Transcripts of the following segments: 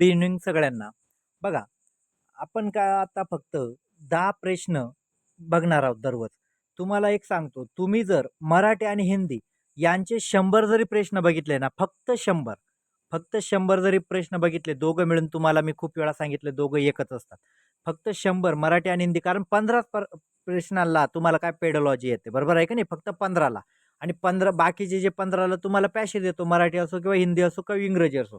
Evening सगळ्यांना. बघा आपण काय आता फक्त दहा प्रश्न बघणार आहोत दररोज. तुम्हाला एक सांगतो तुम्ही जर मराठी आणि हिंदी यांचे शंभर जरी प्रश्न बघितले ना फक्त शंभर फक्त शंभर जरी प्रश्न बघितले दोघं मिळून तुम्हाला मी खूप वेळा सांगितले दोघं एकच असतात. फक्त शंभर मराठी आणि हिंदी कारण पंधरा पर प्रश्नाला तुम्हाला काय पेडोलॉजी येते बरोबर आहे का नाही? फक्त पंधराला. आणि पंधरा बाकीचे जे पंधराला तुम्हाला पॅशेज येतो मराठी असो किंवा हिंदी असो किंवा इंग्रजी असो.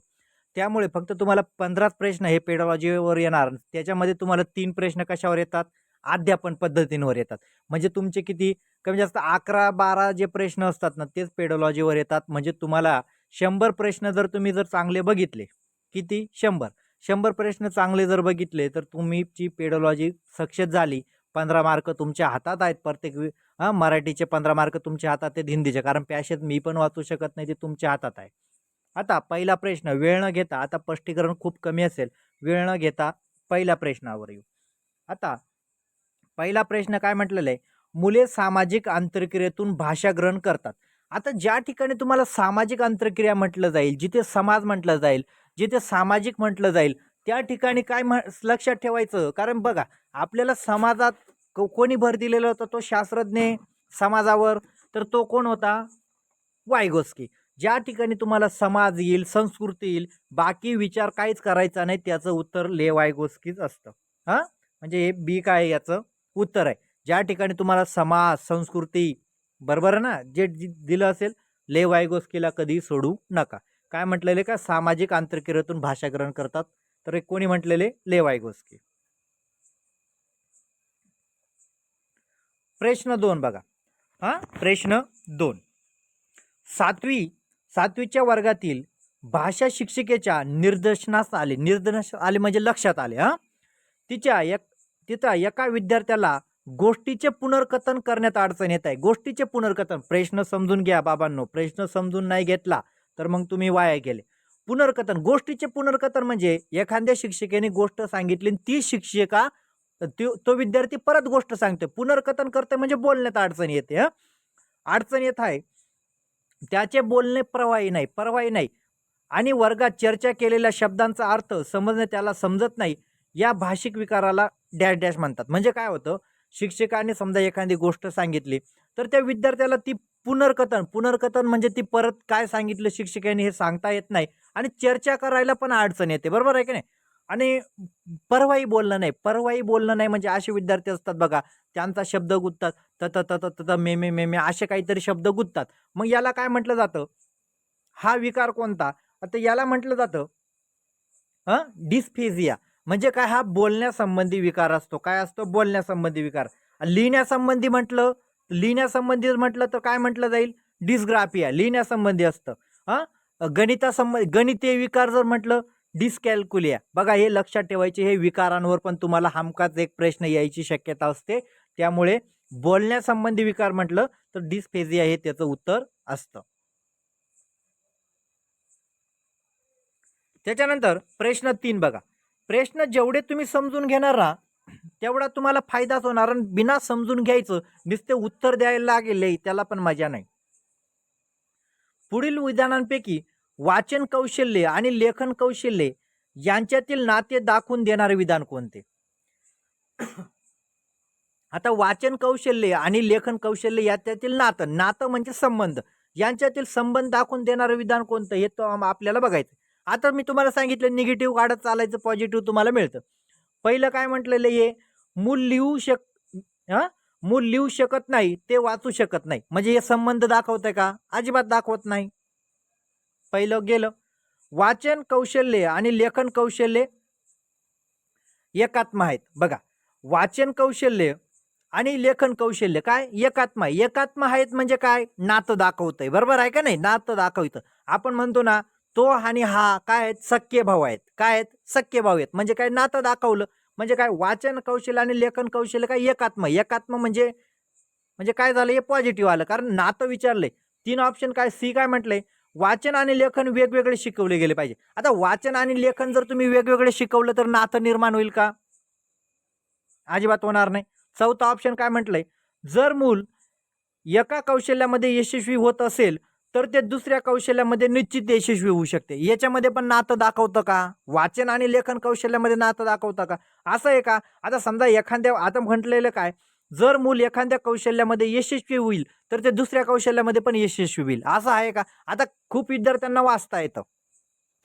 त्यामुळे फक्त तुम्हाला पंधराच प्रश्न हे पेडॉलॉजीवर येणार. त्याच्यामध्ये तुम्हाला तीन प्रश्न कशावर येतात? अध्यापन पद्धतींवर येतात. म्हणजे तुमचे किती? कमी जास्त अकरा बारा जे प्रश्न असतात ना तेच पेडॉलॉजीवर येतात. म्हणजे तुम्हाला शंभर प्रश्न जर तुम्ही जर चांगले बघितले किती? शंभर. शंभर प्रश्न चांगले जर बघितले तर तुमची पेडॉलॉजी सक्सेस झाली. पंधरा मार्क तुमच्या हातात आहेत. प्रत्येक हां मराठीचे पंधरा मार्क तुमच्या हातात आहेत हिंदीचे. कारण पॅशेत मी पण वाचू शकत नाही ते तुमच्या हातात आहे. आता पहिला प्रश्न वेळ न घेता आता स्पष्टीकरण खूप कमी असेल. वेळ न घेता पहिल्या प्रश्नावर येऊ. आता पहिला प्रश्न काय म्हटलेला आहे? मुले सामाजिक आंतरक्रियेतून भाषा ग्रहण करतात. आता ज्या ठिकाणी तुम्हाला सामाजिक आंतरक्रिया म्हटलं जाईल जिथे समाज म्हटलं जाईल जिथे सामाजिक म्हटलं जाईल त्या ठिकाणी काय म्ह लक्षात ठेवायचं? कारण बघा आपल्याला समाजात कोणी भर दिलेला होता तो शास्त्रज्ञ समाजावर तर तो कोण होता? वायगोस्की. ज्या ठिकाणी तुम्हाला समाज येईल संस्कृती येईल बाकी विचार काहीच करायचा नाही त्याचं उत्तर लेवायगोस्कीच असतं. हां? म्हणजे हे बी काय याचं? उत्तर आहे. ज्या ठिकाणी तुम्हाला समाज संस्कृती बरोबर आहे ना? जे दिलं असेल ले वायगोस्कीला कधी सोडू नका. काय म्हटलेले का? सामाजिक आंतरक्रियेतून भाषा ग्रहण करतात. तर हे कोणी म्हटलेले? ले वायगोस्की प्रश्न दोन बघा. हां? प्रश्न दोन. सातवी सातवीच्या वर्गातील भाषा शिक्षिकेच्या निर्देशनास आले. निर्देश आले म्हणजे लक्षात आले हां? तिच्या एक तिथं एका विद्यार्थ्याला गोष्टीचे पुनर्कथन करण्यात अडचण येत आहे. गोष्टीचे पुनर्कथन. प्रश्न समजून घ्या बाबांनो. प्रश्न समजून नाही घेतला तर मग तुम्ही वाया गेले. पुनर्कथन. गोष्टीचे पुनर्कथन म्हणजे एखाद्या शिक्षिकेने गोष्ट सांगितली आणि ती शिक्षिका तो तो विद्यार्थी परत गोष्ट सांगते पुनर्कथन करते म्हणजे बोलण्यात अडचण येते हं? अडचण येत आहे. त्याचे बोलणे प्रवाही नाही परवाही नाही. आणि वर्गात चर्चा केलेल्या शब्दांचा अर्थ समजणे त्याला समजत नाही या भाषिक विकाराला डॅश डॅश म्हणतात. म्हणजे काय होतं? शिक्षकाने समजा एखादी गोष्ट सांगितली तर त्या विद्यार्थ्याला ती पुनर्कथन पुनर्कथन म्हणजे ती परत काय सांगितलं शिक्षकाने हे सांगता येत नाही आणि चर्चा करायला पण अडचण येते. बरोबर आहे की नाही? आणि परवाही बोलणं नाही. परवाही बोलणं नाही म्हणजे असे विद्यार्थी असतात बघा त्यांचा शब्द गुंततात त त त त त मे मे मे मे असे काहीतरी शब्द गुंततात. मग याला काय म्हटलं जातं? हा विकार कोणता? आता याला म्हटलं जातं हां डिस्फेझिया म्हणजे काय? हा बोलण्यासंबंधी विकार असतो. काय असतो? बोलण्यासंबंधी विकार. लिहिण्यासंबंधी म्हटलं लिहिण्यासंबंधी म्हटलं तर काय म्हटलं जाईल? डिस्ग्राफिया लिहिण्यासंबंधी असतं. हां गणितासंबंधी गणितीय विकार जर म्हटलं डिस्कॅल्क्युलिया. बघा हे लक्षात ठेवायचे हे विकारांवर पण तुम्हाला हमखास एक प्रश्न यायची शक्यता असते. त्यामुळे बोलण्यासंबंधी विकार म्हटलं तर डिस्फेजिया हे त्याचं उत्तर असतं. त्याच्यानंतर प्रश्न तीन बघा. प्रश्न जेवढे तुम्ही समजून घेणार ना तेवढा तुम्हाला फायदाच होणार आणि बिना समजून घ्यायचं नुसते उत्तर द्यायला लागेल त्याला पण मजा नाही. पुढील विधानांपैकी वाचन कौशल्य आणि लेखन कौशल्य यांच्यातील नाते दाखवून देणारे विधान कोणते? आता वाचन कौशल्य आणि लेखन कौशल्य याच्यातील नातं नातं म्हणजे संबंध. यांच्यातील संबंध दाखवून देणारं विधान कोणतं हे तो आपल्याला बघायचं. आता मी तुम्हाला सांगितलं निगेटिव्ह काढत चालायचं पॉझिटिव्ह तुम्हाला मिळतं. पहिलं काय म्हटलेलं हे मूल लिहू शक हां? मूल लिहू शकत नाही ते वाचू शकत नाही. म्हणजे हे संबंध दाखवतंय का? अजिबात दाखवत नाही. पहिलं गेलं. वाचन कौशल्य आणि लेखन कौशल्य एकात्म आहेत. बघा वाचन कौशल्य आणि लेखन कौशल्य काय? एकात्म आहे. एकात्म आहेत म्हणजे काय? नातं दाखवतंय. बरोबर आहे का नाही? नातं दाखवतं. आपण म्हणतो ना तो आणि हा काय आहेत? सख्खे भाऊ आहेत. काय आहेत? सख्खे भाऊ आहेत. म्हणजे काय? नातं दाखवलं. म्हणजे काय? वाचन कौशल्य आणि लेखन कौशल्य काय? एकात्म एकात्म म्हणजे म्हणजे काय झालं? हे पॉझिटिव्ह आलं. कारण नातं विचारलंय. तीन ऑप्शन काय? सी काय म्हटलंय? वाचन आणि लेखन वेगवेगळे शिकवले गेले पाहिजे. आता वाचन आणि लेखन जर तुम्ही वेगवेगळे शिकवलं तर नातं निर्माण होईल का? अजिबात होणार नाही. चौथा ऑप्शन काय म्हटलंय? जर मूल एका कौशल्यामध्ये यशस्वी होत असेल तर ते दुसऱ्या कौशल्यामध्ये निश्चित यशस्वी होऊ शकते. याच्यामध्ये पण नातं दाखवतं का? वाचन आणि लेखन कौशल्यामध्ये नातं दाखवतं का? असं आहे का? आता समजा एखाद्या आता म्हटलेलं काय? जर मूल एखाद्या कौशल्यामध्ये यशस्वी होईल तर ते दुसऱ्या कौशल्यामध्ये पण यशस्वी होईल. असं आहे का? आता खूप विद्यार्थ्यांना वाचता येतं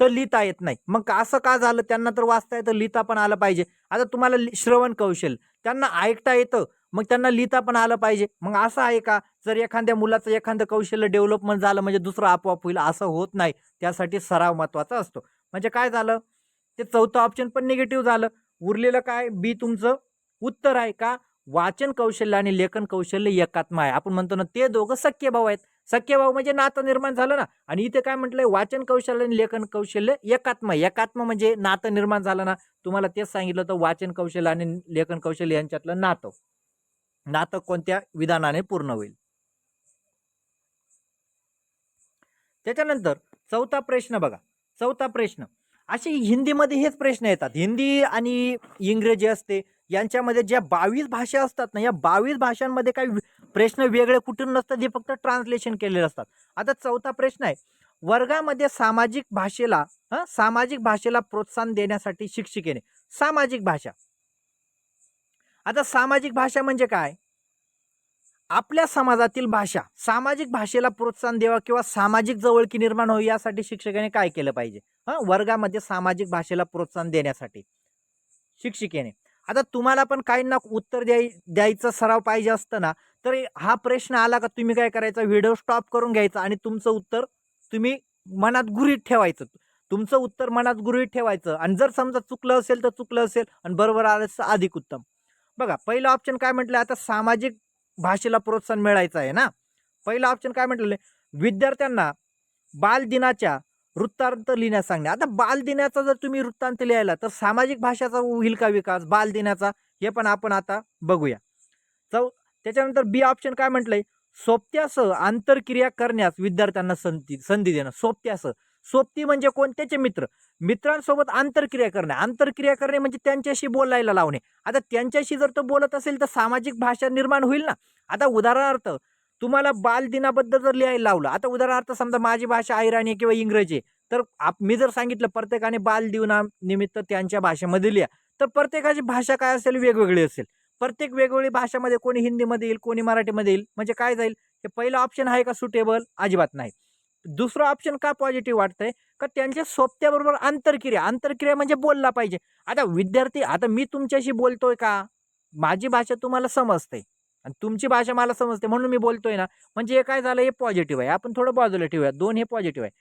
तर लिहिता येत नाही. मग असं का झालं? त्यांना तर वाचता येतं लिहिता पण आलं पाहिजे. आता तुम्हाला लि- श्रवण कौशल्य त्यांना ऐकता येतं मग त्यांना लिहिता पण आलं पाहिजे. मग असं आहे का? जर एखाद्या मुलाचं एखादं कौशल्य डेव्हलपमेंट झालं म्हणजे दुसरं आपोआप होईल असं होत नाही. त्यासाठी सराव महत्त्वाचा असतो. म्हणजे काय झालं? ते चौथं ऑप्शन पण निगेटिव्ह झालं. उरलेलं काय? बी तुमचं उत्तर आहे का? वाचन कौशल्य आणि लेखन कौशल्य एकात्म आहे आपण म्हणतो ना ते दोघं सख्य भाऊ आहेत. सख्य भाऊ म्हणजे नातं निर्माण झालं ना. आणि इथे काय म्हटलंय वाचन कौशल्य आणि लेखन कौशल्य एकात्म एकात्म म्हणजे नातं निर्माण झालं ना. तुम्हाला तेच सांगितलं होतं वाचन कौशल्य आणि लेखन कौशल्य यांच्यातलं नातं. नातं कोणत्या विधानाने पूर्ण होईल? त्याच्यानंतर चौथा प्रश्न बघा. चौथा प्रश्न. असे हिंदीमध्ये हेच प्रश्न येतात. हिंदी आणि इंग्रजी असते. यांच्यामध्ये ज्या बावीस भाषा असतात ना या बावीस भाषांमध्ये काही प्रश्न वेगळे कुठून नसतात हे फक्त ट्रान्सलेशन केलेले असतात. आता चौथा प्रश्न आहे वर्गामध्ये सामाजिक भाषेला हं, सामाजिक भाषेला प्रोत्साहन देण्यासाठी शिक्षिकेने सामाजिक भाषा. आता सामाजिक भाषा म्हणजे काय? आपल्या समाजातील भाषा सामाजिक भाषेला प्रोत्साहन द्यावा किंवा सामाजिक जवळकी निर्माण होईल यासाठी शिक्षकाने काय केलं पाहिजे? हां वर्गामध्ये सामाजिक भाषेला प्रोत्साहन देण्यासाठी शिक्षिकेने. आता तुम्हाला पण काहींना उत्तर द्याय द्यायचा सराव पाहिजे असतं ना तर हा प्रश्न आला का तुम्ही काय करायचा? व्हिडिओ स्टॉप करून घ्यायचा आणि तुमचं उत्तर तुम्ही मनात गुरीत ठेवायचं. तुमचं उत्तर मनात गुरीत ठेवायचं आणि जर समजा चुकलं असेल तर चुकलं असेल आणि बरोबर आलं तर अधिक उत्तम. बघा पहिलं ऑप्शन काय म्हटलं? आता सामाजिक भाषेला प्रोत्साहन मिळायचं आहे ना. पहिलं ऑप्शन काय म्हटलेलं विद्यार्थ्यांना बालदिनाच्या वृत्तांत लिहिण्यास सांगणे आता बालदिनाचा जर तुम्ही वृत्तांत लिहायला तर सामाजिक भाषाचा होईल का विकास? बालदिनाचा हे पण आपण आता बघूया. चौ त्याच्यानंतर बी ऑप्शन काय म्हटलंय? सोबत्यासह आंतरक्रिया करण्यास विद्यार्थ्यांना संधी संधी देणं. सोबत्यासह सोबती म्हणजे कोणत्याचे मित्र. मित्रांसोबत आंतरक्रिया करणे. आंतरक्रिया करणे म्हणजे त्यांच्याशी बोलायला लावणे. आता त्यांच्याशी जर तो बोलत असेल तर सामाजिक भाषा निर्माण होईल ना? आता उदाहरणार्थ तुम्हाला बालदिनाबद्दल जर लिहायला लावलं आता उदाहरणार्थ समजा माझी भाषा आयराणी आहे किंवा इंग्रजी तर आप मी जर सांगितलं प्रत्येकाने बालदिवनानिमित्त त्यांच्या भाषेमध्ये लिहा तर प्रत्येकाची भाषा काय असेल वेगवेगळी असेल. प्रत्येक वेगवेगळी भाषामध्ये कोणी हिंदीमध्ये येईल कोणी मराठीमध्ये येईल म्हणजे काय जाईल? हे पहिलं ऑप्शन आहे का सुटेबल अजिबात नाही. दुसरं ऑप्शन का पॉझिटिव्ह वाटतंय? का त्यांच्या सोबत्याबरोबर आंतरक्रिया आंतरक्रिया म्हणजे बोलला पाहिजे. आता विद्यार्थी आता मी तुमच्याशी बोलतोय का? माझी भाषा तुम्हाला समजते. आणि तुमची भाषा मला समजते म्हणून मी बोलतोय ना. म्हणजे हे काय झालं? हे पॉझिटिव्ह आहे. आपण थोडं बाजूला ठेवूया. दोन हे पॉझिटिव्ह आहे.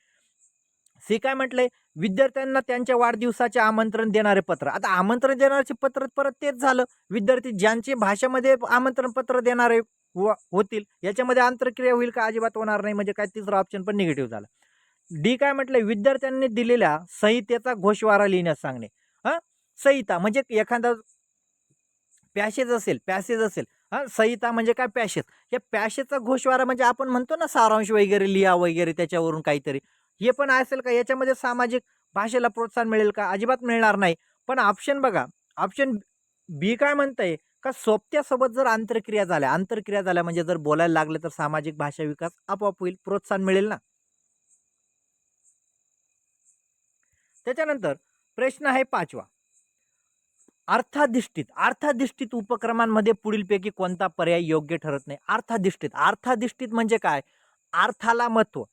सी काय म्हटलंय? विद्यार्थ्यांना त्यांच्या वाढदिवसाचे आमंत्रण देणारे पत्र. आता आमंत्रण देणारे पत्र परत तेच झालं. विद्यार्थी ज्यांची भाषेमध्ये आमंत्रण पत्र देणारे व- होतील याच्यामध्ये आंतरक्रिया होईल का? अजिबात होणार नाही. म्हणजे काय? तिसरा ऑप्शन पण निगेटिव्ह झाला. डी काय म्हटलंय? विद्यार्थ्यांनी दिलेल्या संहितेचा घोषवारा लिहिण्यास सांगणे. हां? संहिता. म्हणजे एखादा पॅसेज असेल पॅसेज असेल. हा संहिता म्हणजे काय पॅसेज या पॅसेजचा घोषवारा म्हणजे आपण म्हणतो ना सारांश वगैरे लिहा वगैरे त्याच्यावरून काहीतरी. हे पण असेल का? याच्यामध्ये सामाजिक भाषेला प्रोत्साहन मिळेल का? अजिबात मिळणार नाही. पण ऑप्शन बघा ऑप्शन बी काय म्हणतंय? का सोबत्यासोबत जर आंतरक्रिया झाल्या आंतरक्रिया झाल्या म्हणजे जर बोलायला लागले तर सामाजिक भाषा विकास आपोआप होईल प्रोत्साहन मिळेल ना? त्याच्यानंतर प्रश्न आहे पाचवा. अर्थाधिष्ठित अर्थाधिष्ठित उपक्रमांमध्ये पुढीलपैकी कोणता पर्याय योग्य ठरत नाही? अर्थाधिष्ठित. अर्थाधिष्ठित म्हणजे काय? अर्थाला महत्त्व.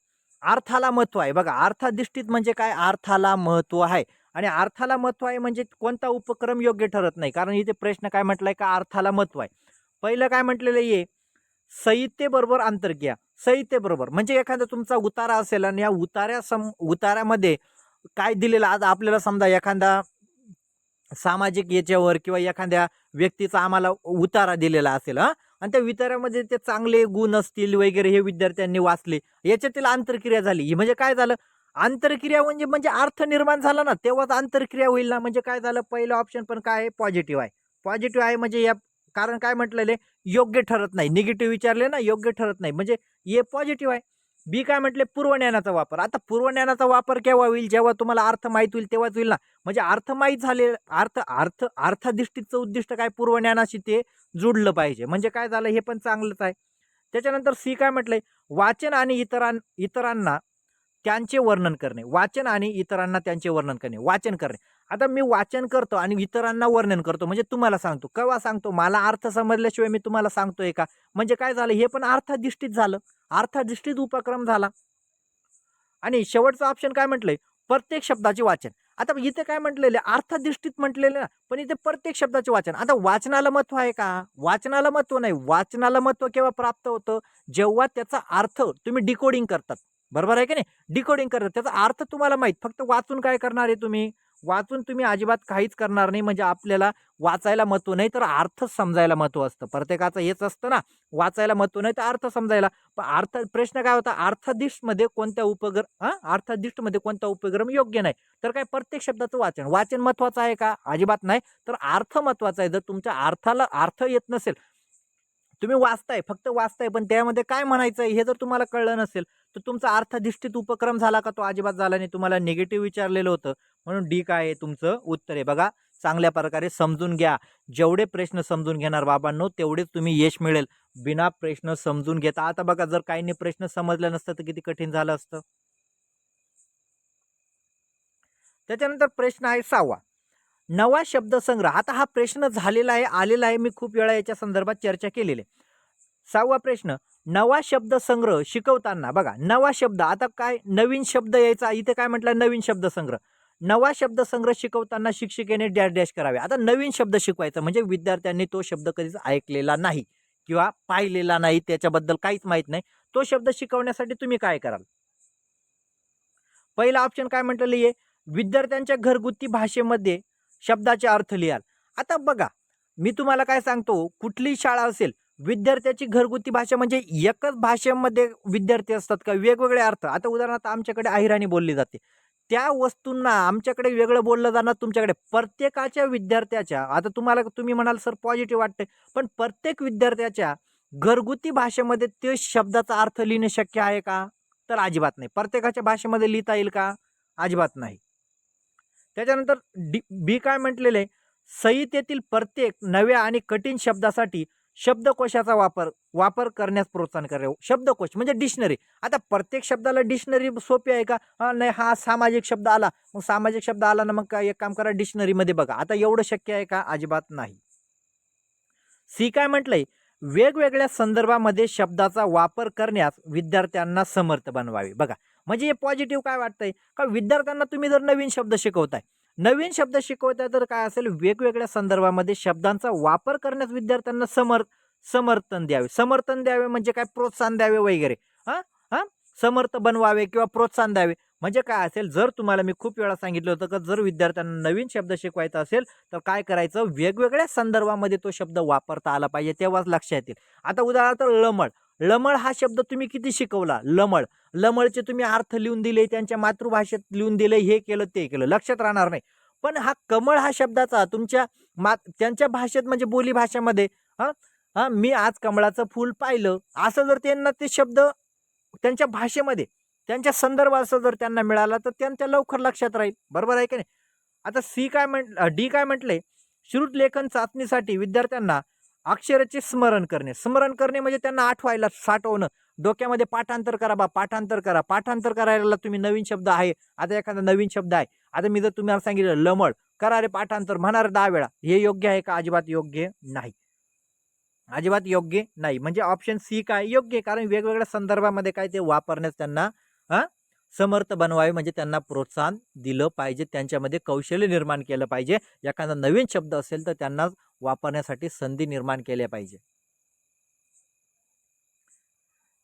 अर्थाला महत्त्व आहे. बघा अर्थाधिष्ठित म्हणजे काय? अर्थाला महत्त्व आहे. आणि अर्थाला महत्त्व आहे म्हणजे कोणता उपक्रम योग्य ठरत नाही. कारण इथे प्रश्न काय म्हटलाय का? अर्थाला महत्त्व आहे. पहिलं काय म्हटलेलं आहे? संहितेबरोबर आंतरक्रिया संहितेबरोबर. म्हणजे एखादा तुमचा उतारा असेल आणि या उतार्या सम उतार्यामध्ये काय दिलेलं? आज आपल्याला समजा एखादा सामाजिक याच्यावर किंवा एखाद्या व्यक्तीचा आम्हाला उतारा दिलेला असेल हां? आणि त्या वितारामध्ये ते चांगले गुण असतील वगैरे हे विद्यार्थ्यांनी वाचले याच्यातील आंतरक्रिया झाली. ही म्हणजे काय झालं? आंतरक्रिया म्हणजे म्हणजे अर्थ निर्माण झाला ना तेव्हाच आंतरक्रिया होईल ना. म्हणजे काय झालं? पहिलं ऑप्शन पण काय आहे? पॉझिटिव्ह आहे. पॉझिटिव्ह आहे म्हणजे या कारण काय म्हटलेले योग्य ठरत नाही. निगेटिव्ह विचारले ना योग्य ठरत नाही. म्हणजे हे पॉझिटिव्ह आहे. बी काय म्हटले? पूर्वज्ञानाचा वापर. आता पूर्वज्ञानाचा वापर केव्हा होईल? जेव्हा तुम्हाला अर्थ माहीत होईल तेव्हाच होईल ना. म्हणजे अर्थ माहीत झाले अर्थ अर्थ अर्थाधिष्ठितचं उद्दिष्ट काय? पूर्वज्ञानाशी ते जुडलं पाहिजे. म्हणजे काय झालं? हे पण चांगलंच आहे. त्याच्यानंतर सी काय म्हटलंय वाचन आणि इतरां इतरांना त्यांचे वर्णन करणे. वाचन आणि इतरांना त्यांचे वर्णन करणे. वाचन करणे. आता मी वाचन करतो आणि इतरांना वर्णन करतो. म्हणजे तुम्हाला सांगतो. केव्हा सांगतो? मला अर्थ समजल्याशिवाय मी तुम्हाला सांगतोय का? म्हणजे काय झालं? हे पण अर्थाधिष्ठित झालं. अर्थाधिष्ठित उपक्रम झाला. आणि शेवटचं ऑप्शन काय म्हटलंय? प्रत्येक शब्दाचे वाचन. आता इथे काय म्हटलेले अर्थदृष्टीत म्हटलेले ना. पण इथे प्रत्येक शब्दाचे वाचन. आता वाचनाला महत्त्व आहे का? वाचनाला महत्त्व नाही. वाचनाला महत्त्व केव्हा प्राप्त होतं? जेव्हा त्याचा अर्थ तुम्ही डिकोडिंग करतात. बरोबर आहे की नाही? डिकोडिंग करतात. त्याचा अर्थ तुम्हाला माहीत. फक्त वाचून काय करणार आहे तुम्ही? वाचून तुम्ही अजिबात काहीच करणार नाही. म्हणजे आपल्याला वाचायला महत्त्व नाही तर अर्थ समजायला महत्त्व असतं. प्रत्येकाचं हेच असतं ना. वाचायला महत्त्व नाही तर अर्थ समजायला. पण अर्थ प्रश्न काय होता? अर्थदिष्टमध्ये कोणत्या उपग्र हा? अर्थदिष्टमध्ये कोणता उपक्रम योग्य नाही. तर काय? प्रत्येक शब्दाचं वाचन. वाचन महत्वाचं आहे का? अजिबात नाही. तर अर्थ महत्त्वाचा आहे. जर तुमच्या अर्थाला अर्थ येत नसेल तुम्ही वाचताय फक्त वाचताय पण त्यामध्ये काय म्हणायचं हे जर तुम्हाला कळलं नसेल तर तुमचा अर्थधिष्ठित उपक्रम झाला का तो अजिबात झाला नाही. तुम्हाला निगेटिव्ह विचारलेलं होतं. म्हणून डी काय आहे तुमचं उत्तर आहे. बघा चांगल्या प्रकारे समजून घ्या. जेवढे प्रश्न समजून घेणार बाबांनो तेवढेच तुम्ही यश मिळेल. बिना प्रश्न समजून घेता. आता बघा जर काहींनी प्रश्न समजला नसतं तर किती कठीण झालं असतं. त्याच्यानंतर प्रश्न आहे सहावा. नवा शब्दसंग्रह. आता हा प्रश्न झालेला आहे आलेला आहे. मी खूप वेळा याच्या संदर्भात चर्चा केलेली आहे. सहावा प्रश्न नवा शब्दसंग्रह शिकवताना बघा नवा शब्द. आता काय नवीन शब्द यायचा. इथे काय म्हटलं? नवीन शब्दसंग्रह. नवा शब्दसंग्रह शिकवताना शिक्षिकेने डॅश डॅश करावे. आता नवीन शब्द शिकवायचा म्हणजे विद्यार्थ्यांनी तो शब्द कधीच ऐकलेला नाही किंवा पाहिलेला नाही. त्याच्याबद्दल काहीच माहीत नाही. तो शब्द शिकवण्यासाठी तुम्ही काय कराल? पहिला ऑप्शन काय म्हटलेलं आहे विद्यार्थ्यांच्या घरगुती भाषेमध्ये शब्दाचे अर्थ लिहाल. आता बघा मी तुम्हाला काय सांगतो? कुठली शाळा असेल विद्यार्थ्याची घरगुती भाषा म्हणजे एकच भाषेमध्ये विद्यार्थी असतात का? वेगवेगळे अर्थ. आता उदाहरणार्थ आमच्याकडे अहिराणी बोलली जाते. त्या वस्तूंना आमच्याकडे वेगळं बोललं जाणार तुमच्याकडे. प्रत्येकाच्या विद्यार्थ्याच्या आता तुम्हाला तुम्ही म्हणाल सर पॉझिटिव्ह वाटते पण प्रत्येक विद्यार्थ्याच्या घरगुती भाषेमध्ये ते शब्दाचा अर्थ लिहिणे शक्य आहे का? तर अजिबात नाही. प्रत्येकाच्या भाषेमध्ये लिहिता येईल का? अजिबात नाही. त्याच्यानंतर डी बी काय म्हटलेले? संहितेतील प्रत्येक नव्या आणि कठीण शब्दासाठी शब्दकोशाचा वापर वापर करण्यास प्रोत्साहन करे. शब्दकोश म्हणजे डिक्शनरी. आता प्रत्येक शब्दाला डिक्शनरी सोपी आहे का? हा नाही हा सामाजिक शब्द आला. मग सामाजिक शब्द आला ना मग काय एक काम करा डिक्शनरीमध्ये बघा. आता एवढं शक्य आहे का? अजिबात नाही. सी काय म्हटलंय? वेगवेगळ्या संदर्भामध्ये शब्दाचा वापर करण्यास विद्यार्थ्यांना समर्थ बनवावे. बघा म्हणजे हे पॉझिटिव्ह काय वाटतंय? का विद्यार्थ्यांना तुम्ही जर नवीन शब्द शिकवताय. नवीन शब्द शिकवताय तर काय असेल? वेगवेगळ्या संदर्भामध्ये शब्दांचा वापर करण्यास विद्यार्थ्यांना समर समर्थन द्यावे. समर्थन द्यावे म्हणजे काय? प्रोत्साहन द्यावे वगैरे. हां? हां? समर्थ बनवावे किंवा प्रोत्साहन द्यावे. म्हणजे काय असेल? जर तुम्हाला मी खूप वेळा सांगितलं होतं का जर विद्यार्थ्यांना नवीन शब्द शिकवायचा असेल तर काय करायचं? वेगवेगळ्या संदर्भामध्ये तो शब्द वापरता आला पाहिजे तेव्हाच लक्षात येईल. आता उदाहरणार्थ लमळ. लमळ हा शब्द तुम्ही किती शिकवला? लमळ. लमळचे तुम्ही अर्थ लिहून दिले त्यांच्या मातृभाषेत लिहून दिले हे केलं ते केलं. लक्षात राहणार नाही. पण हा कमळ हा शब्दाचा तुमच्या मा त्यांच्या भाषेत म्हणजे बोली भाषेमध्ये हां हां मी आज कमळाचं फूल पाहिलं. असं जर त्यांना ते शब्द त्यांच्या भाषेमध्ये त्यांच्या संदर्भाचं जर त्यांना मिळाला तर त्यांच्या लवकर लक्षात राहील. बरोबर आहे की नाही? आता सी काय म्हण डी काय म्हटले? श्रुत लेखन चाचणीसाठी विद्यार्थ्यांना अक्षराचे स्मरण करणे. स्मरण करणे म्हणजे त्यांना आठवायला साठवणं. डोक्यामध्ये पाठांतर करा बा पाठांतर करा. पाठांतर करायला तुम्ही नवीन शब्द आहे. आता एखादा नवीन शब्द आहे. आता मी जर तुम्हाला सांगितलं लमळ. करा रे पाठांतर. म्हणणार दहा वेळा. हे योग्य आहे का? अजिबात योग्य नाही. अजिबात योग्य नाही. म्हणजे ऑप्शन सी काय? योग्य कारण वेगवेगळ्या संदर्भामध्ये काय ते वापरण्यास त्यांना समर्थ बनवावे म्हणजे त्यांना प्रोत्साहन दिलं पाहिजे. त्यांच्यामध्ये कौशल्य निर्माण केलं पाहिजे. एखादा नवीन शब्द असेल तर त्यांना वापरण्यासाठी संधी निर्माण केल्या पाहिजे.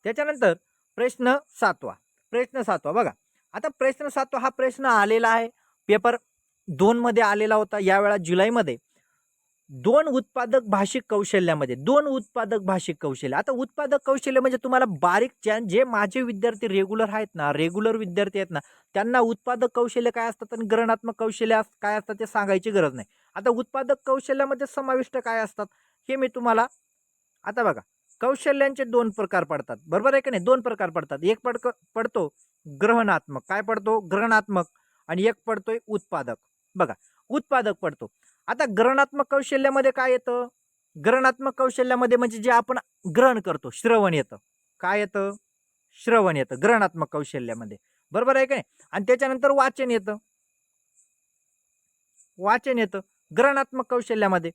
त्याच्यानंतर प्रश्न सातवा. प्रश्न सातवा. बघा आता प्रश्न सातवा हा प्रश्न आलेला आहे. पेपर दोनमध्ये आलेला होता. यावेळा जुलैमध्ये दोन उत्पादक भाषिक कौशल्यामध्ये दोन उत्पादक भाषिक कौशल्य. आता उत्पादक कौशल्य म्हणजे तुम्हाला बारीक ज्या जे माझे विद्यार्थी रेग्युलर आहेत ना रेग्युलर विद्यार्थी आहेत ना त्यांना उत्पादक कौशल्य काय असतात आणि ग्रहणात्मक कौशल्य काय असतात ते सांगायची गरज नाही. आता उत्पादक कौशल्यामध्ये समाविष्ट काय असतात हे मी तुम्हाला आता बघा कौशल्यांचे दोन प्रकार पडतात. बरोबर आहे का नाही? दोन प्रकार पडतात. एक पडक पडतो ग्रहणात्मक. काय पडतो? ग्रहणात्मक. आणि एक पडतोय उत्पादक. बघा उत्पादक पडतो. आता ग्रहणात्मक कौशल्यामध्ये काय येतं? ग्रहणात्मक कौशल्यामध्ये म्हणजे जे आपण ग्रहण करतो श्रवण येतं. काय येतं? श्रवण येतं ग्रहणात्मक कौशल्यामध्ये. बरोबर आहे का नाही? आणि त्याच्यानंतर वाचन येतं. वाचन येतं ग्रहणात्मक कौशल्यामध्ये.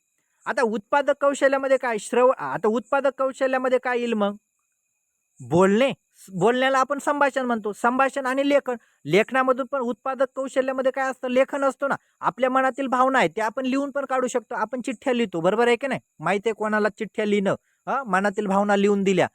आता उत्पादक कौशल्यामध्ये काय? श्रव आता उत्पादक कौशल्यामध्ये काय येईल मग? बोलणे. बोलण्याला आपण संभाषण म्हणतो. संभाषण आणि लेखन. लेखनामधून पण उत्पादक कौशल्यामध्ये काय असतं? लेखन असतो ना. आपल्या मनातील भावना आहे ते आपण लिहून पण काढू शकतो. आपण चिठ्ठ्या लिहितो. बरोबर आहे की नाही? माहिती आहे कोणाला चिठ्ठ्या लिहिणं? हा? मनातील भावना लिहून दिल्या.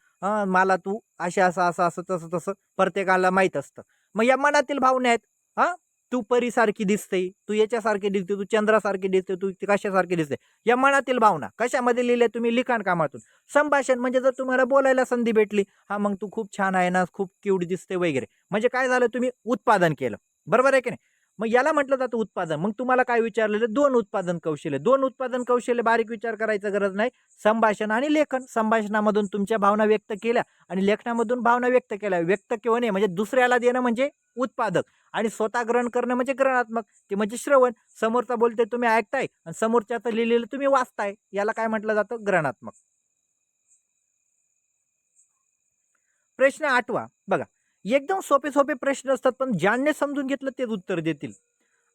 मला तू अशा असं असं असं तसं तसं प्रत्येकाला माहीत असतं. मग या मनातील भावना आहेत. हां? तू परीसारखी दिसते तू याच्यासारखी दिसते तू चंद्रासारखी दिसते तू कशासारखी दिसते? या मनातील भावना कशामध्ये लिहिल्या तुम्ही लिखाण कामातून संभाषण म्हणजे जर तुम्हाला बोलायला संधी भेटली हा मग तू खूप छान आहे ना खूप क्यूट दिसते वगैरे. म्हणजे काय झालं तुम्ही उत्पादन केलं. बरोबर आहे की नाही? मग याला म्हटलं जातं उत्पादन. मग तुम्हाला काय विचारलेलं? दोन उत्पादन कौशल्य. दोन उत्पादन कौशल्य बारीक विचार करायचा गरज नाही. संभाषण आणि लेखन. संभाषणामधून तुमच्या भावना व्यक्त केल्या आणि लेखनामधून भावना व्यक्त केल्या. व्यक्त किंवा नाही म्हणजे दुसऱ्याला देणं म्हणजे उत्पादक आणि स्वतः ग्रहण करणं म्हणजे ग्रहणात्मक. ते म्हणजे श्रवण. समोरचा बोलते तुम्ही ऐकताय. आणि समोरच्याचं लिहिलेलं तुम्ही वाचताय. याला काय म्हटलं जातं? ग्रहणात्मक. प्रश्न आठवा. बघा. एकदम सोपे सोपे प्रश्न असतात पण ज्यांनी समजून घेतलं तेच उत्तर देतील.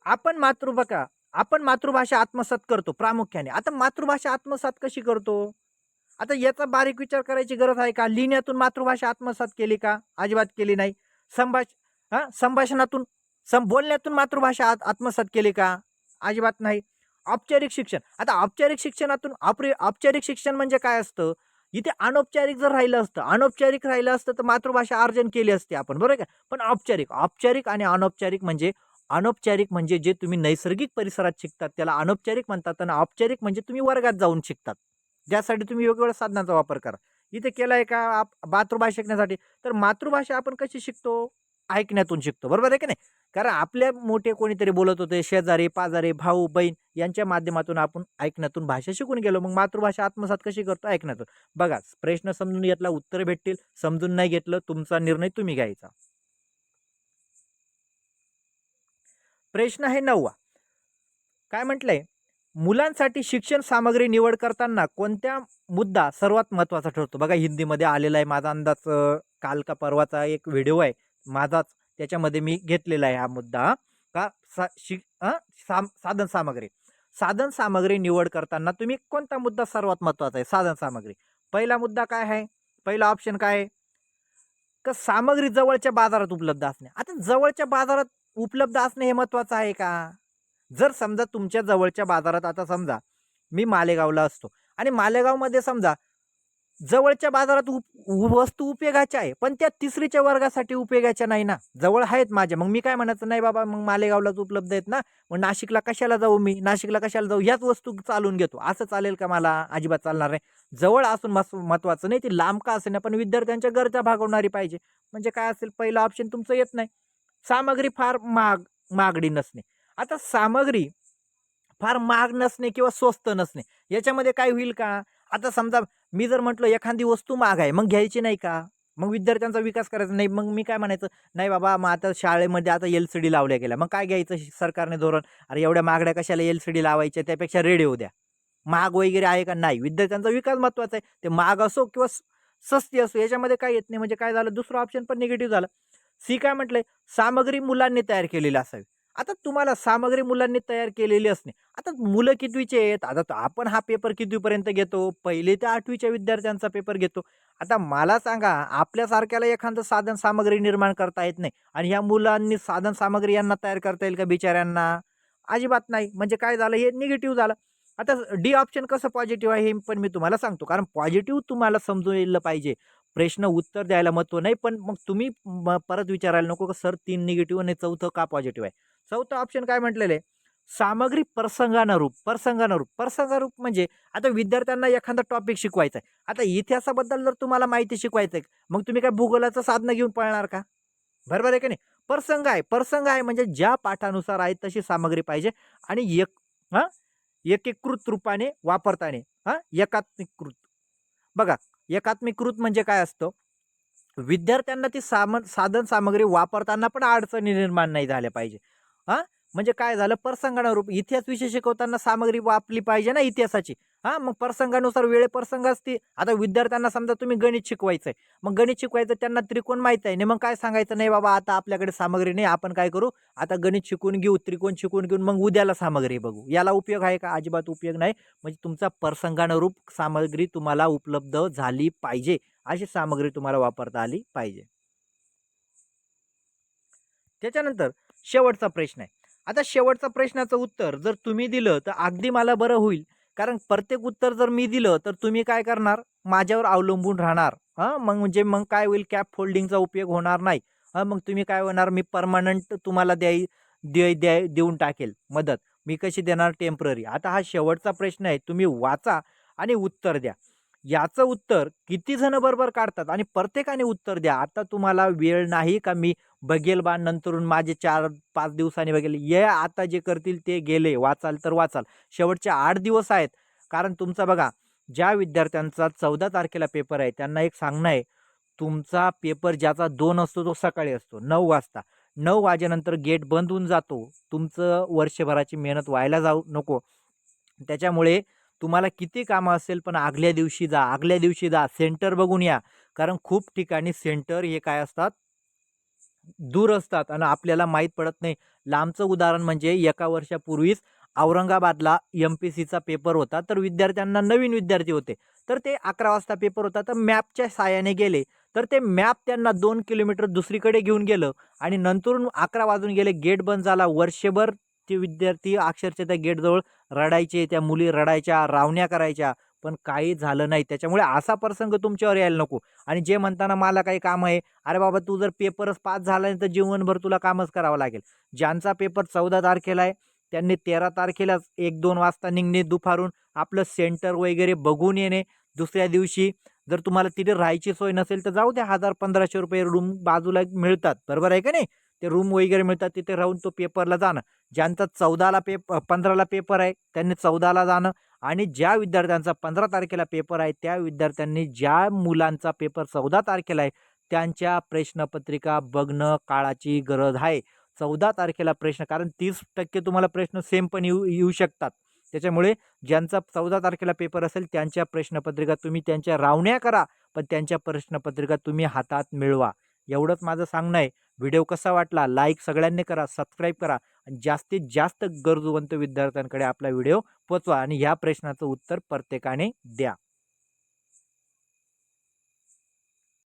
आपण मातृभाषा आपण मातृभाषा आत्मसात करतो प्रामुख्याने. आता मातृभाषा आत्मसात कशी करतो? आता याचा बारीक विचार करायची गरज आहे का? लिहिण्यातून मातृभाषा आत्मसात केली का? अजिबात केली नाही. संभाष हा? संभाषणातून सं बोलण्यातून मातृभाषा आत आत्मसात केली का? अजिबात नाही. औपचारिक शिक्षण. आता औपचारिक शिक्षणातून औपचारिक शिक्षण म्हणजे काय असतं? इथे अनौपचारिक जर राहिलं असतं अनौपचारिक राहिलं असतं तर मातृभाषा अर्जन केली असते आपण बरोबर का? पण औपचारिक औपचारिक आणि अनौपचारिक म्हणजे अनौपचारिक म्हणजे जे तुम्ही नैसर्गिक परिसरात शिकतात त्याला अनौपचारिक म्हणतात आणि औपचारिक म्हणजे तुम्ही वर्गात जाऊन शिकतात. ज्यासाठी तुम्ही वेगवेगळ्या साधनांचा वापर करा. इथे केला आहे का आप- मातृभाषा शिकण्यासाठी? तर मातृभाषा आपण कशी शिकतो? ऐकण्यातून शिकतो. बरोबर आहे की नाही? कारण आपल्या मोठे कोणीतरी बोलत होते शेजारी पाजारी भाऊ बहीण यांच्या माध्यमातून आपण ऐकण्यातून भाषा शिकून गेलो. मग मातृभाषा आत्मसात कशी करतो? ऐकण्यातून. बघा प्रश्न समजून घेतला उत्तर भेटतील. समजून नाही घेतलं तुमचा निर्णय तुम्ही घ्यायचा. प्रश्न आहे नववा. काय म्हटलंय? मुलांसाठी शिक्षण सामग्री निवड करताना कोणत्या मुद्दा सर्वात महत्त्वाचा ठरतो? बघा हिंदीमध्ये आलेला आहे माझा अंदाज काल का परवाचा एक व्हिडिओ आहे. माझाच त्याच्यामध्ये मी घेतलेला आहे हा मुद्दा का सा शिक अं? साम साधन सामग्री. साधन सामग्री निवड करताना तुम्ही कोणता मुद्दा सर्वात महत्त्वाचा आहे? साधन सामग्री. पहिला मुद्दा काय आहे? पहिला ऑप्शन काय आहे? का सामग्री जवळच्या बाजारात उपलब्ध असणे. आता जवळच्या बाजारात उपलब्ध असणे हे महत्त्वाचं आहे का? जर समजा तुमच्या जवळच्या बाजारात आता समजा मी मालेगावला असतो. आणि मालेगावमध्ये समजा जवळच्या बाजारात उप उ- वस्तू उपयोगाच्या आहे पण त्या तिसरीच्या वर्गासाठी उपयोगाच्या नाही ना. जवळ आहेत माझ्या मग मी काय म्हणायचं? नाही बाबा मग मालेगावलाच उपलब्ध आहेत ना. मग नाशिकला कशाला जाऊ मी? नाशिकला कशाला जाऊ? ह्याच वस्तू चालून घेतो. असं चालेल का मला? अजिबात चालणार नाही. जवळ असून मस महत्वाचं नाही ती लांब का असेल ना पण विद्यार्थ्यांच्या गरजा भागवणारी पाहिजे. म्हणजे काय असेल? पहिलं ऑप्शन तुमचं येत नाही. सामग्री फार महाग महागडी नसणे. आता सामग्री फार महाग नसणे किंवा स्वस्त नसणे याच्यामध्ये काय होईल का? आता समजा मी जर म्हटलं एखादी वस्तू महाग आहे मग घ्यायची नाही का? मग विद्यार्थ्यांचा विकास करायचा नाही मग मी काय म्हणायचं? नाही बाबा मग आता शाळेमध्ये आता एल सी डी लावल्या गेल्या मग काय घ्यायचं सरकारने धोरण? अरे एवढ्या महागड्या कशाला एल सी डी लावायच्या? त्यापेक्षा रेडिओ द्या. महाग वगैरे आहे का? नाही. विद्यार्थ्यांचा विकास महत्त्वाचा आहे. ते महाग असो किंवा स- सस्ती असो याच्यामध्ये काय येत नाही. म्हणजे काय झालं? दुसरं ऑप्शन पण निगेटिव्ह झालं. सी काय म्हटलंय? सामग्री मुलांनी तयार केलेली असावी. आता तुम्हाला सामग्री मुलांनी तयार केलेली असणे. आता मुलं कितवीचे आहेत? आता आपण हा पेपर कितवीपर्यंत घेतो? पहिले ते आठवीच्या विद्यार्थ्यांचा पेपर घेतो. आता मला सांगा आपल्यासारख्याला एखादं साधन सामग्री निर्माण करता येत नाही आणि ह्या मुलांनी साधन सामग्री यांना तयार करता येईल का बिचाऱ्यांना? अजिबात नाही. म्हणजे काय झालं? हे निगेटिव्ह झालं. आता डी ऑप्शन कसं पॉझिटिव्ह आहे हे पण मी तुम्हाला सांगतो. कारण पॉझिटिव्ह तुम्हाला समजून येईल पाहिजे. प्रश्न उत्तर द्यायला महत्त्व नाही पण मग तुम्ही परत विचारायला नको का सर तीन निगेटिव्ह आणि चौथं का पॉझिटिव्ह आहे? चौथं ऑप्शन काय म्हटलेलं आहे? सामग्री प्रसंगानुरूप प्रसंगानुरूप. प्रसंगानुरूप म्हणजे आता विद्यार्थ्यांना एखादा टॉपिक शिकवायचा आहे. आता इतिहासाबद्दल जर तुम्हाला माहिती शिकवायचं आहे मग तुम्ही काय भूगोलाचं साधनं घेऊन पळणार का? बरोबर आहे का नाही? प्रसंग आहे. प्रसंग आहे म्हणजे ज्या पाठानुसार आहे तशी सामग्री पाहिजे आणि एक हां? एकीकृत रूपाने वापरताने हां? एकात्मिकृत बघा एकात्मीकृत म्हणजे काय असतं? विद्यार्थ्यांना ती साम साधन सामग्री वापरताना पण अडचणी निर्माण नाही झाल्या पाहिजे. हां? म्हणजे काय झालं? प्रसंगानुरूप. इतिहास विषय शिकवताना सामग्री वापली पाहिजे ना इतिहासाची. हा मग प्रसंगानुसार वेळे प्रसंग असते. आता विद्यार्थ्यांना समजा तुम्ही गणित शिकवायचं आहे मग गणित शिकवायचं त्यांना त्रिकोण माहीत आहे. नाही मग काय सांगायचं? नाही बाबा आता आपल्याकडे सामग्री नाही. आपण काय करू? आता गणित शिकून घेऊ त्रिकोण शिकून घेऊन मग उद्याला सामग्री बघू. याला उपयोग आहे का? अजिबात उपयोग नाही. म्हणजे तुमचा प्रसंगानुरूप सामग्री तुम्हाला उपलब्ध झाली पाहिजे. अशी सामग्री तुम्हाला वापरता आली पाहिजे. त्याच्यानंतर शेवटचा प्रश्न आहे. आता शेवटचा प्रश्नाचं उत्तर जर तुम्ही दिलं तर अगदी मला बरं होईल. कारण प्रत्येक उत्तर जर मी दिलं तर तुम्ही काय करणार? माझ्यावर अवलंबून राहणार. हां? मग म्हणजे मग काय होईल? कॅप फोल्डिंगचा उपयोग होणार नाही. हां? मग तुम्ही काय होणार? मी परमनंट तुम्हाला द्याई दे द्याय देऊन टाकेल मदत. मी कशी देणार? टेंपररी आता हा शेवटचा प्रश्न आहे. तुम्ही वाचा आणि उत्तर द्या. याचं उत्तर किती जण बरोबर काढतात? आणि प्रत्येकाने उत्तर द्या. आता तुम्हाला वेळ नाही का मी बघेल बा नंतरून माझे चार पाच दिवसांनी बघेल. ये आता जे करतील ते गेले वाचाल तर वाचाल. शेवटचे आठ दिवस आहेत. कारण तुमचा बघा ज्या विद्यार्थ्यांचा चौदा तारखेला पेपर आहे त्यांना एक सांगणं आहे. तुमचा पेपर ज्याचा दोन असतो तो सकाळी असतो नऊ वाजता. नऊ वाजेनंतर गेट बंद होऊन जातो. तुमचं वर्षभराची मेहनत व्हायला जाऊ नको. त्याच्यामुळे तुम्हाला किती कामं असेल पण आगल्या दिवशी जा आगल्या दिवशी जा. सेंटर बघून या. कारण खूप ठिकाणी सेंटर हे काय असतात? दूर असतात आणि आपल्याला माहीत पडत नाही. लांबचं उदाहरण म्हणजे एका वर्षापूर्वीच औरंगाबादला एम पी सीचा पेपर होता तर विद्यार्थ्यांना नवीन विद्यार्थी होते. तर ते अकरा वाजता पेपर होता तर मॅपच्या साहाय्याने गेले. तर ते मॅप त्यांना दोन किलोमीटर दुसरीकडे घेऊन गेलं आणि नंतरून अकरा वाजून गेले. गेट बंद झाला. वर्षभर ते विद्यार्थी अक्षरशः त्या गेटजवळ रडायचे त्या मुली रडायच्या रावण्या करायच्या पण काही झालं नाही. त्याच्यामुळे असा प्रसंग तुमच्यावर यायला नको. आणि जे म्हणताना मला काही काम आहे अरे बाबा तू जर पेपरच पास झाला नाही तर जीवनभर तुला कामच करावं लागेल. ज्यांचा पेपर चौदा तारखेला आहे त्यांनी तेरा तारखेलाच एक दोन वाजता निघणे दुपारून आपलं सेंटर वगैरे बघून येणे. दुसऱ्या दिवशी जर तुम्हाला तिथे राहायची सोय नसेल तर जाऊ द्या हजार पंधराशे रुपये रूम बाजूला मिळतात. बरोबर आहे का नाही? ते रूम वगैरे मिळतात तिथे राहून तो पेपरला जाणं. ज्यांचा चौदाला पेप पंधराला पेपर आहे त्यांनी चौदाला जाणं. आणि ज्या विद्यार्थ्यांचा पंधरा तारखेला पेपर आहे त्या विद्यार्थ्यांनी ज्या मुलांचा पेपर चौदा तारखेला आहे त्यांच्या प्रश्नपत्रिका बघणं काळाची गरज आहे. चौदा तारखेला प्रश्न कारण तीस टक्के तुम्हाला प्रश्न सेम पण येऊ येऊ शकतात. त्याच्यामुळे ज्यांचा चौदा तारखेला पेपर असेल त्यांच्या प्रश्नपत्रिका तुम्ही त्यांच्या रावण्या करा पण त्यांच्या प्रश्नपत्रिका तुम्ही हातात मिळवा. एवढंच माझं सांगणं आहे. व्हिडिओ कसा वाटला लाईक सगळ्यांनी करा सबस्क्राईब करा आणि जास्तीत जास्त गरजूवंत विद्यार्थ्यांकडे आपला व्हिडिओ पोचवा आणि ह्या प्रश्नाचं उत्तर प्रत्येकाने द्या.